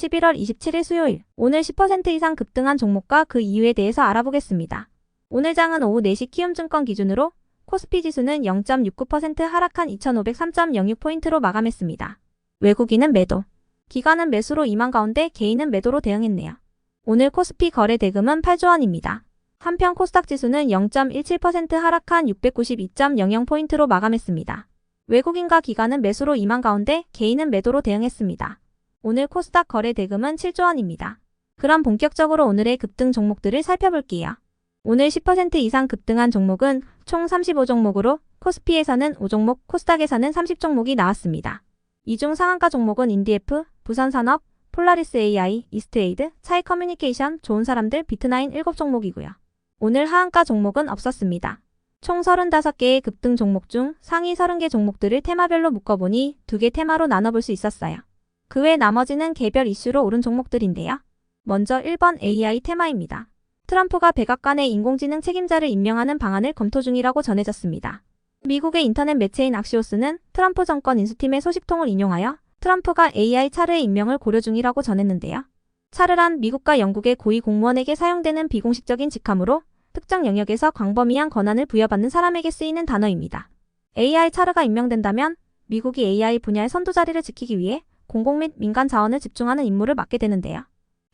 11월 27일 수요일 오늘 10% 이상 급등한 종목과 그 이유에 대해서 알아보겠습니다. 오늘 장은 오후 4시 키움증권 기준으로 코스피 지수는 0.69% 하락한 2503.06포인트로 마감했습니다. 외국인은 매도, 기관은 매수로 임한 가운데 개인은 매도로 대응했네요. 오늘 코스피 거래 대금은 8조 원입니다. 한편 코스닥 지수는 0.17% 하락한 692.00포인트로 마감했습니다. 외국인과 기관은 매수로 임한 가운데 개인은 매도로 대응했습니다. 오늘 코스닥 거래 대금은 7조 원입니다. 그럼 본격적으로 오늘의 급등 종목들을 살펴볼게요. 오늘 10% 이상 급등한 종목은 총 35종목으로 코스피에서는 5종목, 코스닥에서는 30종목이 나왔습니다. 이 중 상한가 종목은 인디에프, 부산산업, 폴라리스 AI, 이스트에이드, 차이 커뮤니케이션, 좋은 사람들, 비트나인 7종목이고요. 오늘 하한가 종목은 없었습니다. 총 35개의 급등 종목 중 상위 30개 종목들을 테마별로 묶어보니 두 개 테마로 나눠볼 수 있었어요. 그 외 나머지는 개별 이슈로 오른 종목들인데요. 먼저 1번 AI 테마입니다. 트럼프가 백악관의 인공지능 책임자를 임명하는 방안을 검토 중이라고 전해졌습니다. 미국의 인터넷 매체인 악시오스는 트럼프 정권 인수팀의 소식통을 인용하여 트럼프가 AI 차르의 임명을 고려 중이라고 전했는데요. 차르란 미국과 영국의 고위 공무원에게 사용되는 비공식적인 직함으로 특정 영역에서 광범위한 권한을 부여받는 사람에게 쓰이는 단어입니다. AI 차르가 임명된다면 미국이 AI 분야의 선도 자리를 지키기 위해 공공 및 민간 자원을 집중하는 임무를 맡게 되는데요.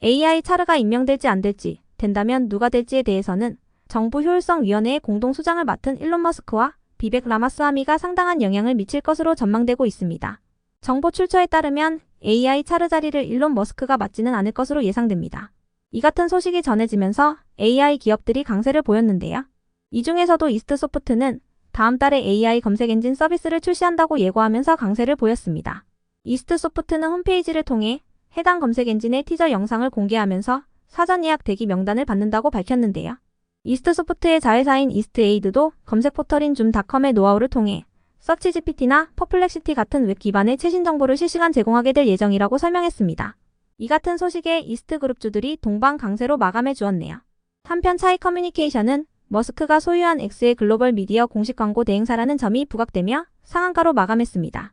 AI 차르가 임명될지 안 될지, 된다면 누가 될지에 대해서는 정부 효율성위원회의 공동 수장을 맡은 일론 머스크와 비백 라마스와미가 상당한 영향을 미칠 것으로 전망되고 있습니다. 정보 출처에 따르면 AI 차르 자리를 일론 머스크가 맡지는 않을 것으로 예상됩니다. 이 같은 소식이 전해지면서 AI 기업들이 강세를 보였는데요. 이 중에서도 이스트 소프트는 다음 달에 AI 검색 엔진 서비스를 출시한다고 예고하면서 강세를 보였습니다. 이스트소프트는 홈페이지를 통해 해당 검색 엔진의 티저 영상을 공개하면서 사전 예약 대기 명단을 받는다고 밝혔는데요. 이스트소프트의 자회사인 이스트에이드도 검색 포털인 줌닷컴의 노하우를 통해 서치GPT나 퍼플렉시티 같은 웹 기반의 최신 정보를 실시간 제공하게 될 예정이라고 설명했습니다. 이 같은 소식에 이스트그룹주들이 동방 강세로 마감해 주었네요. 한편 차이 커뮤니케이션은 머스크가 소유한 X의 글로벌 미디어 공식 광고 대행사라는 점이 부각되며 상한가로 마감했습니다.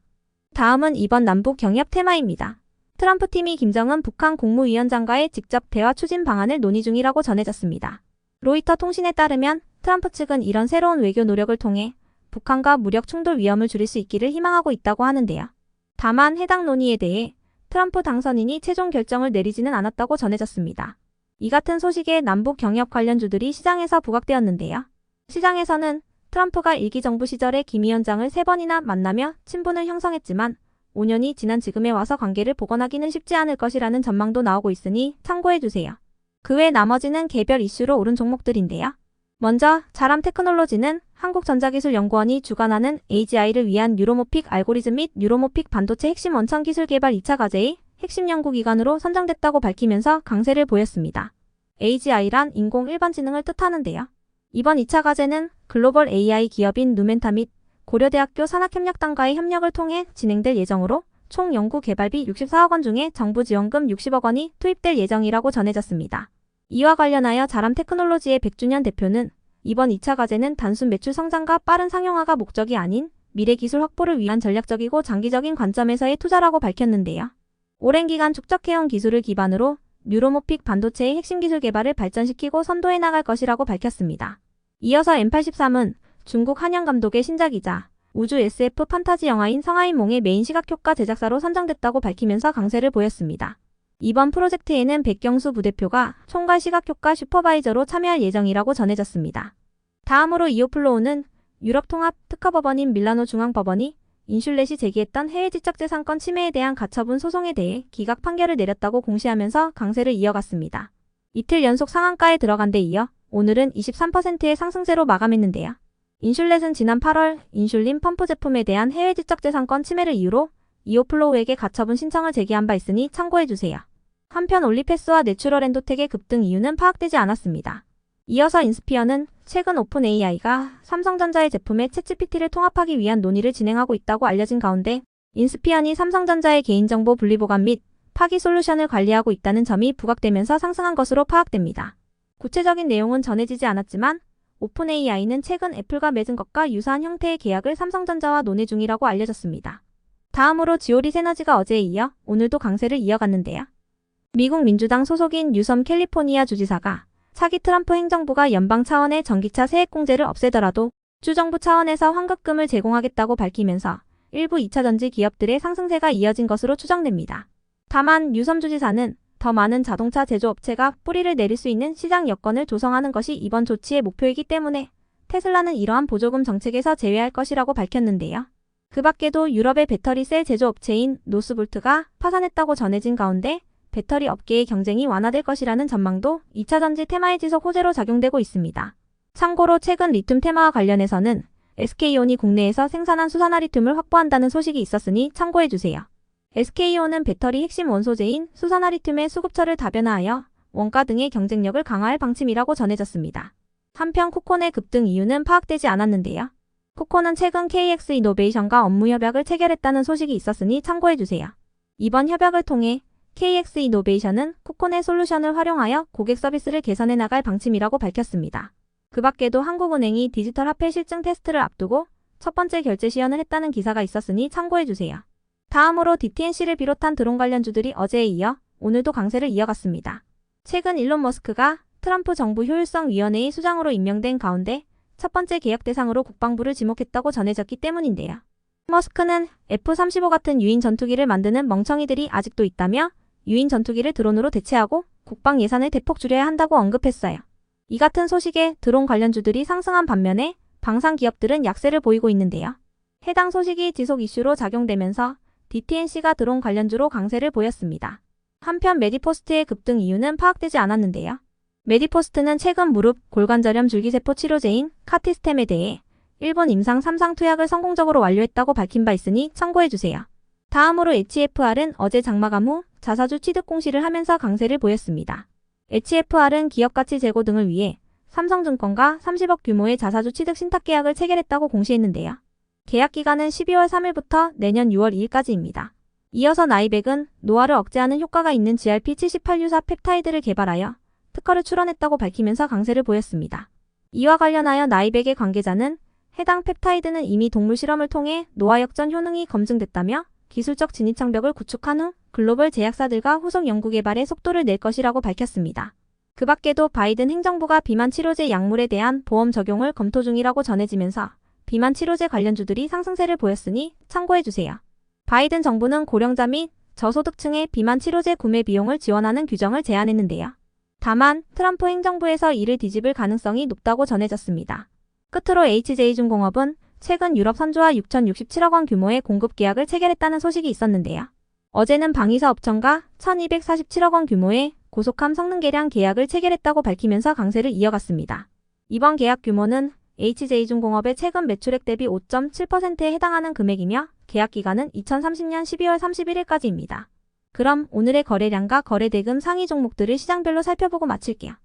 다음은 이번 남북 경협 테마입니다. 트럼프 팀이 김정은 북한 국무위원장과의 직접 대화 추진 방안을 논의 중이라고 전해졌습니다. 로이터 통신에 따르면 트럼프 측은 이런 새로운 외교 노력을 통해 북한과 무력 충돌 위험을 줄일 수 있기를 희망하고 있다고 하는데요. 다만 해당 논의에 대해 트럼프 당선인이 최종 결정을 내리지는 않았다고 전해졌습니다. 이 같은 소식에 남북 경협 관련주들이 시장에서 부각되었는데요. 시장에서는 트럼프가 일기 정부 시절에 김 위원장을 세 번이나 만나며 친분을 형성했지만 5년이 지난 지금에 와서 관계를 복원하기는 쉽지 않을 것이라는 전망도 나오고 있으니 참고해주세요. 그 외 나머지는 개별 이슈로 오른 종목들인데요. 먼저 자람 테크놀로지는 한국전자기술연구원이 주관하는 AGI를 위한 뉴로모픽 알고리즘 및 뉴로모픽 반도체 핵심 원천 기술 개발 2차 과제의 핵심 연구기관으로 선정됐다고 밝히면서 강세를 보였습니다. AGI란 인공 일반지능을 뜻하는데요. 이번 2차 과제는 글로벌 AI 기업인 누멘타 및 고려대학교 산학협력단과의 협력을 통해 진행될 예정으로 총 연구 개발비 64억 원 중에 정부 지원금 60억 원이 투입될 예정이라고 전해졌습니다. 이와 관련하여 자람 테크놀로지의 100주년 대표는 이번 2차 과제는 단순 매출 성장과 빠른 상용화가 목적이 아닌 미래 기술 확보를 위한 전략적이고 장기적인 관점에서의 투자라고 밝혔는데요. 오랜 기간 축적해온 기술을 기반으로 뉴로모픽 반도체의 핵심 기술 개발을 발전시키고 선도해 나갈 것이라고 밝혔습니다. 이어서 M83은 중국 한영 감독의 신작이자 우주 SF 판타지 영화인 성하인몽의 메인 시각효과 제작사로 선정됐다고 밝히면서 강세를 보였습니다. 이번 프로젝트에는 백경수 부대표가 총괄 시각효과 슈퍼바이저로 참여할 예정이라고 전해졌습니다. 다음으로 이오플로우는 유럽 통합 특허법원인 밀라노 중앙법원이 인슐렛이 제기했던 해외 지적재산권 침해에 대한 가처분 소송에 대해 기각 판결을 내렸다고 공시하면서 강세를 이어갔습니다. 이틀 연속 상한가에 들어간 데 이어 오늘은 23%의 상승세로 마감했는데요. 인슐렛은 지난 8월 인슐린 펌프 제품에 대한 해외 지적재산권 침해를 이유로 이오플로우에게 가처분 신청을 제기한 바 있으니 참고해주세요. 한편 올리패스와 내추럴 엔도텍의 급등 이유는 파악되지 않았습니다. 이어서 인스피어는 최근 오픈 AI가 삼성전자의 제품에 챗GPT를 통합하기 위한 논의를 진행하고 있다고 알려진 가운데 인스피언이 삼성전자의 개인정보 분리보관 및 파기 솔루션을 관리하고 있다는 점이 부각되면서 상승한 것으로 파악됩니다. 구체적인 내용은 전해지지 않았지만 오픈 AI는 최근 애플과 맺은 것과 유사한 형태의 계약을 삼성전자와 논의 중이라고 알려졌습니다. 다음으로 지오리 세너지가 어제에 이어 오늘도 강세를 이어갔는데요. 미국 민주당 소속인 유섬 캘리포니아 주지사가 차기 트럼프 행정부가 연방 차원의 전기차 세액공제를 없애더라도 주정부 차원에서 환급금을 제공하겠다고 밝히면서 일부 2차 전지 기업들의 상승세가 이어진 것으로 추정됩니다. 다만 유섬 주지사는 더 많은 자동차 제조업체가 뿌리를 내릴 수 있는 시장 여건을 조성하는 것이 이번 조치의 목표이기 때문에 테슬라는 이러한 보조금 정책에서 제외할 것이라고 밝혔는데요. 그 밖에도 유럽의 배터리 셀 제조업체인 노스볼트가 파산했다고 전해진 가운데 배터리 업계의 경쟁이 완화될 것이라는 전망도 2차 전지 테마의 지속 호재로 작용되고 있습니다. 참고로 최근 리튬 테마와 관련해서는 SK온이 국내에서 생산한 수산화 리튬을 확보한다는 소식이 있었으니 참고해주세요. SK온은 배터리 핵심 원소재인 수산화 리튬의 수급처를 다변화하여 원가 등의 경쟁력을 강화할 방침이라고 전해졌습니다. 한편 코콘의 급등 이유는 파악되지 않았는데요. 코콘은 최근 KX 이노베이션과 업무 협약을 체결했다는 소식이 있었으니 참고해주세요. 이번 협약을 통해 KX 이노베이션은 코콘의 솔루션을 활용하여 고객 서비스를 개선해 나갈 방침이라고 밝혔습니다. 그 밖에도 한국은행이 디지털 화폐 실증 테스트를 앞두고 첫 번째 결제 시연을 했다는 기사가 있었으니 참고해주세요. 다음으로 DTNC를 비롯한 드론 관련주들이 어제에 이어 오늘도 강세를 이어갔습니다. 최근 일론 머스크가 트럼프 정부 효율성 위원회의 수장으로 임명된 가운데 첫 번째 계약 대상으로 국방부를 지목했다고 전해졌기 때문인데요. 머스크는 F-35 같은 유인 전투기를 만드는 멍청이들이 아직도 있다며 유인 전투기를 드론으로 대체하고 국방 예산을 대폭 줄여야 한다고 언급했어요. 이 같은 소식에 드론 관련주들이 상승한 반면에 방산 기업들은 약세를 보이고 있는데요. 해당 소식이 지속 이슈로 작용되면서 DTNC가 드론 관련주로 강세를 보였습니다. 한편 메디포스트의 급등 이유는 파악되지 않았는데요. 메디포스트는 최근 무릎, 골관절염 줄기세포 치료제인 카티스템에 대해 일본 임상 3상 투약을 성공적으로 완료했다고 밝힌 바 있으니 참고해주세요. 다음으로 HFR은 어제 장마감 후 자사주 취득 공시를 하면서 강세를 보였습니다. HFR은 기업 가치 제고 등을 위해 삼성증권과 30억 규모의 자사주 취득 신탁 계약을 체결했다고 공시했는데요. 계약 기간은 12월 3일부터 내년 6월 2일까지입니다. 이어서 나이백은 노화를 억제하는 효과가 있는 GRP78 유사 펩타이드를 개발하여 특허를 출원했다고 밝히면서 강세를 보였습니다. 이와 관련하여 나이백의 관계자는 해당 펩타이드는 이미 동물 실험을 통해 노화 역전 효능이 검증됐다며 기술적 진입 장벽을 구축한 후 글로벌 제약사들과 후속 연구 개발에 속도를 낼 것이라고 밝혔습니다. 그 밖에도 바이든 행정부가 비만 치료제 약물에 대한 보험 적용을 검토 중이라고 전해지면서 비만 치료제 관련주들이 상승세를 보였으니 참고해주세요. 바이든 정부는 고령자 및 저소득층의 비만 치료제 구매 비용을 지원하는 규정을 제안했는데요. 다만 트럼프 행정부에서 이를 뒤집을 가능성이 높다고 전해졌습니다. 끝으로 HJ중공업은 최근 유럽 선주와 6,067억 원 규모의 공급 계약을 체결했다는 소식이 있었는데요. 어제는 방위사 업청과 1,247억 원 규모의 고속함 성능 개량 계약을 체결했다고 밝히면서 강세를 이어갔습니다. 이번 계약 규모는 HJ중공업의 최근 매출액 대비 5.7%에 해당하는 금액이며 계약 기간은 2030년 12월 31일까지입니다. 그럼 오늘의 거래량과 거래대금 상위 종목들을 시장별로 살펴보고 마칠게요.